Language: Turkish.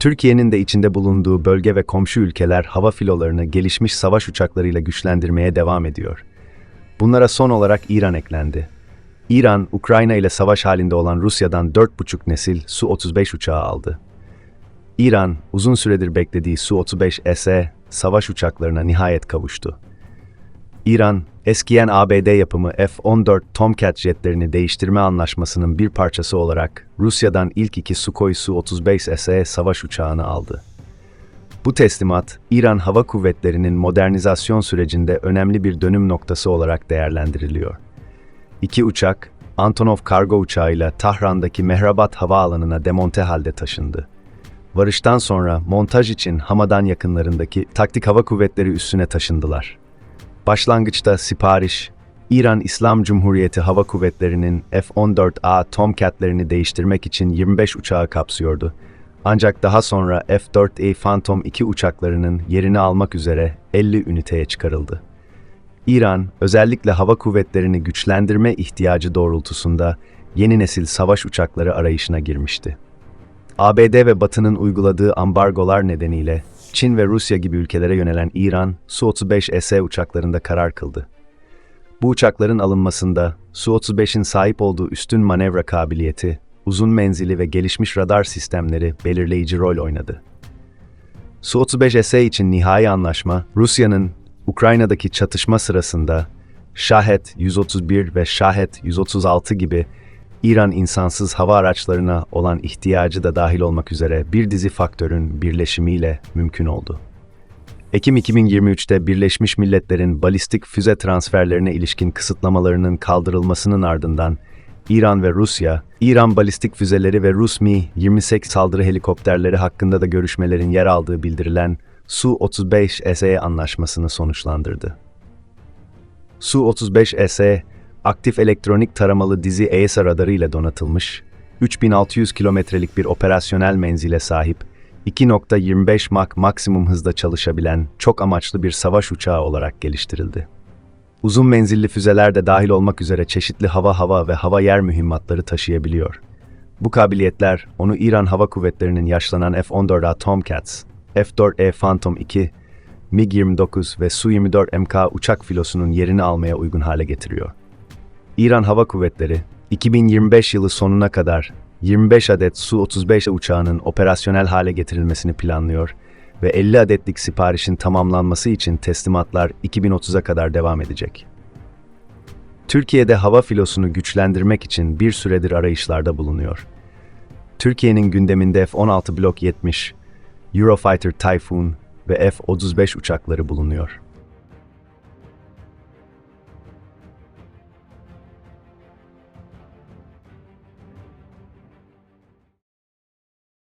Türkiye'nin de içinde bulunduğu bölge ve komşu ülkeler hava filolarını gelişmiş savaş uçaklarıyla güçlendirmeye devam ediyor. Bunlara son olarak İran eklendi. İran, Ukrayna ile savaş halinde olan Rusya'dan 4,5 nesil Su-35 uçağı aldı. İran, uzun süredir beklediği Su-35SE savaş uçaklarına nihayet kavuştu. İran, eskiyen ABD yapımı F-14 Tomcat jetlerini değiştirme anlaşmasının bir parçası olarak Rusya'dan ilk iki Sukhoi Su-35SE savaş uçağını aldı. Bu teslimat, İran Hava Kuvvetleri'nin modernizasyon sürecinde önemli bir dönüm noktası olarak değerlendiriliyor. İki uçak, Antonov kargo uçağıyla Tahran'daki Mehrabat Havaalanı'na demonte halde taşındı. Varıştan sonra montaj için Hamadan yakınlarındaki taktik hava kuvvetleri üssüne taşındılar. Başlangıçta sipariş, İran İslam Cumhuriyeti Hava Kuvvetleri'nin F-14A Tomcat'lerini değiştirmek için 25 uçağı kapsıyordu. Ancak daha sonra F-4A Phantom II uçaklarının yerini almak üzere 50 üniteye çıkarıldı. İran, özellikle hava kuvvetlerini güçlendirme ihtiyacı doğrultusunda yeni nesil savaş uçakları arayışına girmişti. ABD ve Batı'nın uyguladığı ambargolar nedeniyle Çin ve Rusya gibi ülkelere yönelen İran, Su-35S uçaklarında karar kıldı. Bu uçakların alınmasında Su-35'in sahip olduğu üstün manevra kabiliyeti, uzun menzili ve gelişmiş radar sistemleri belirleyici rol oynadı. Su-35S için nihai anlaşma, Rusya'nın Ukrayna'daki çatışma sırasında Shahed 131 ve Shahed 136 gibi İran insansız hava araçlarına olan ihtiyacı da dahil olmak üzere bir dizi faktörün birleşimiyle mümkün oldu. Ekim 2023'te Birleşmiş Milletler'in balistik füze transferlerine ilişkin kısıtlamalarının kaldırılmasının ardından İran ve Rusya, İran balistik füzeleri ve Rus Mi-28 saldırı helikopterleri hakkında da görüşmelerin yer aldığı bildirilen Su-35SE anlaşmasını sonuçlandırdı. Su-35SE, aktif elektronik taramalı dizi ESA radarı ile donatılmış, 3600 kilometrelik bir operasyonel menzile sahip, 2.25 Mach maksimum hızda çalışabilen çok amaçlı bir savaş uçağı olarak geliştirildi. Uzun menzilli füzeler de dahil olmak üzere çeşitli hava-hava ve hava-yer mühimmatları taşıyabiliyor. Bu kabiliyetler onu İran Hava Kuvvetleri'nin yaşlanan F-14A Tomcats, F-4E Phantom II, MiG-29 ve Su-24MK uçak filosunun yerini almaya uygun hale getiriyor. İran Hava Kuvvetleri, 2025 yılı sonuna kadar 25 adet Su-35 uçağının operasyonel hale getirilmesini planlıyor ve 50 adetlik siparişin tamamlanması için teslimatlar 2030'a kadar devam edecek. Türkiye'de hava filosunu güçlendirmek için bir süredir arayışlarda bulunuyor. Türkiye'nin gündeminde F-16 Blok 70, Eurofighter Typhoon ve F-35 uçakları bulunuyor.